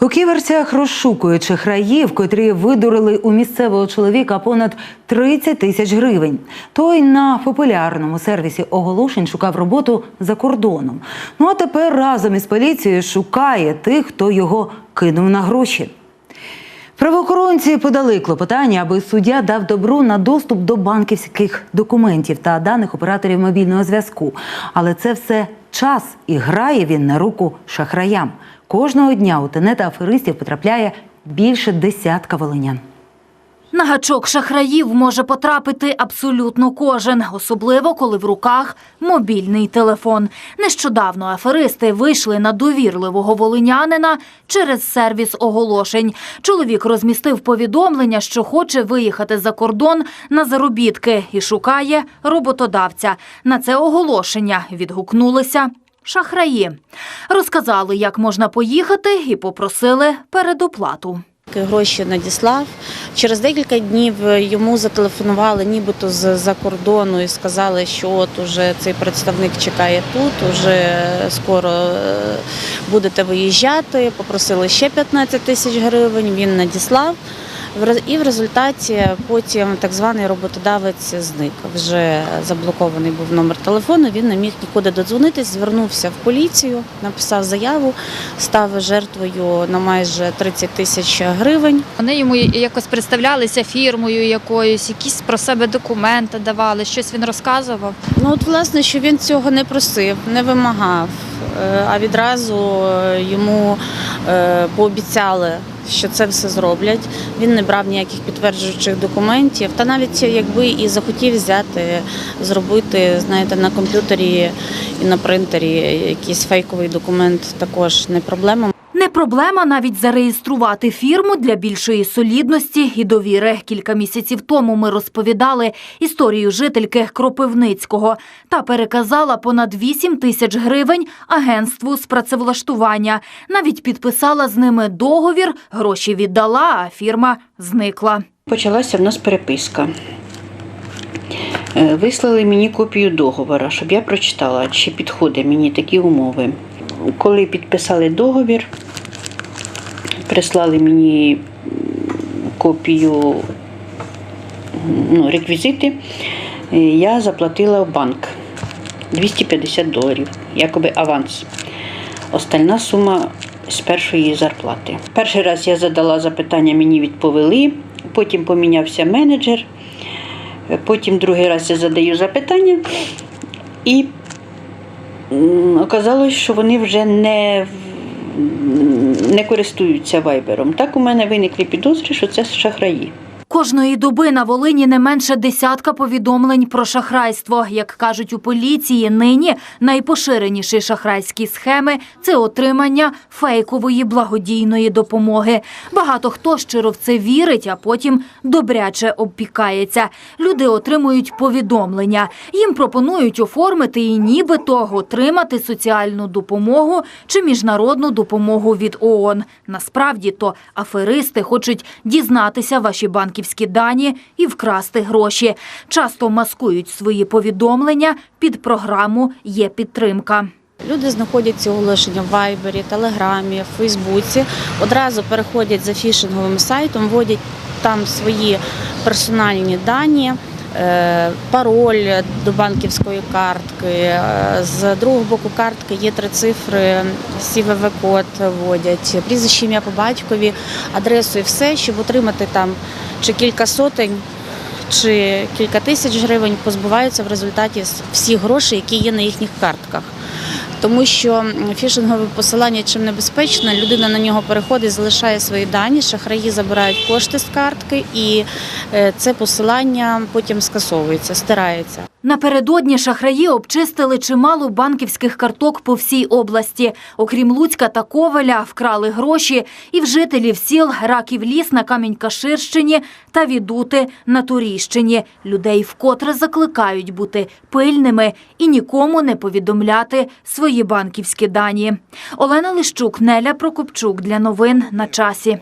У ківерцях розшукують шахраїв, котрі видурили у місцевого чоловіка понад 30 тисяч гривень. Той на популярному сервісі оголошень шукав роботу за кордоном. Ну а тепер разом із поліцією шукає тих, хто його кинув на гроші. Правоохоронці подали клопотання, аби суддя дав добро на доступ до банківських документів та даних операторів мобільного зв'язку. Але це все час і грає він на руку шахраям. Кожного дня у тенета аферистів потрапляє більше десятка волинян. На гачок шахраїв може потрапити абсолютно кожен, особливо коли в руках мобільний телефон. Нещодавно аферисти вийшли на довірливого волинянина через сервіс оголошень. Чоловік розмістив повідомлення, що хоче виїхати за кордон на заробітки і шукає роботодавця. На це оголошення відгукнулися. Шахраї розказали, як можна поїхати, і попросили передоплату. Гроші надіслав. Через декілька днів йому зателефонували нібито з-за кордону і сказали, що от уже цей представник чекає тут, уже скоро е, будете виїжджати. Попросили ще 15 тисяч гривень, він надіслав. І в результаті потім так званий роботодавець зник. Вже заблокований був номер телефону. Він не міг нікуди додзвонитись, звернувся в поліцію, написав заяву, став жертвою на майже 30 тисяч гривень. Вони йому якось представлялися фірмою якоюсь, якісь про себе документи давали, щось він розказував. Ну от власне, що він цього не просив, не вимагав, а відразу е, йому е, пообіцяли, що це все зроблять. Він не брав ніяких підтверджуючих документів. Та навіть якби і захотів взяти, зробити, знаєте, на комп'ютері і на принтері якийсь фейковий документ, також не проблема. Проблема навіть зареєструвати фірму для більшої солідності і довіри. Кілька місяців тому ми розповідали історію жительки Кропивницького та переказала понад 8 тисяч гривень агентству з працевлаштування. Навіть підписала з ними договір, гроші віддала, а фірма зникла. Почалася в нас переписка. Е, Вислали мені копію договора, щоб я прочитала, чи підходять мені такі умови. Коли підписали договір, прислали мені копію ну, реквізити, е, я заплатила в банк 250 доларів, якоби аванс. Остальна сума з першої зарплати. Перший раз я задала запитання, мені відповіли, потім помінявся менеджер, потім другий раз я задаю запитання, і оказалось, що вони вже не, не користуються вайбером. Так у мене виникли підозри, що це шахраї. Кожної доби на Волині не менше десятка повідомлень про шахрайство. Як кажуть у поліції, нині найпоширеніші шахрайські схеми це отримання фейкової благодійної допомоги. Багато хто щиро в це вірить, а потім добряче обпікається. Люди отримують повідомлення. Їм пропонують оформити і нібито отримати соціальну допомогу чи міжнародну допомогу від ООН. Насправді то аферисти хочуть дізнатися ваші банківські дані і вкрасти гроші. Часто маскують свої повідомлення під програму Є підтримка. Люди знаходять ці оголошення в Вайбері, Телеграмі, Фейсбуці, одразу переходять за фішинговим сайтом, вводять там свої персональні дані. е, Пароль до банківської картки. Е, З другого боку картки є три цифри, CVV-код вводять, прізвище ім'я по батькові, адресу і все, щоб отримати там чи кілька сотень, чи кілька тисяч гривень, позбуваються в результаті всіх грошей, які є на їхніх картках. Тому що фішингове посилання чим небезпечно, людина на нього переходить, залишає свої дані, шахраї забирають кошти з картки, і це посилання потім скасовується, стирається. Напередодні шахраї обчистили чимало банківських карток по всій області. Окрім Луцька та Ковеля, вкрали гроші і в жителів сіл Раків ліс на Камінь-Каширщині та Відути на Туріщині. Людей вкотре закликають бути пильними і нікому не повідомляти свої банківські дані. Олена Лищук, Неля Прокопчук для новин на часі.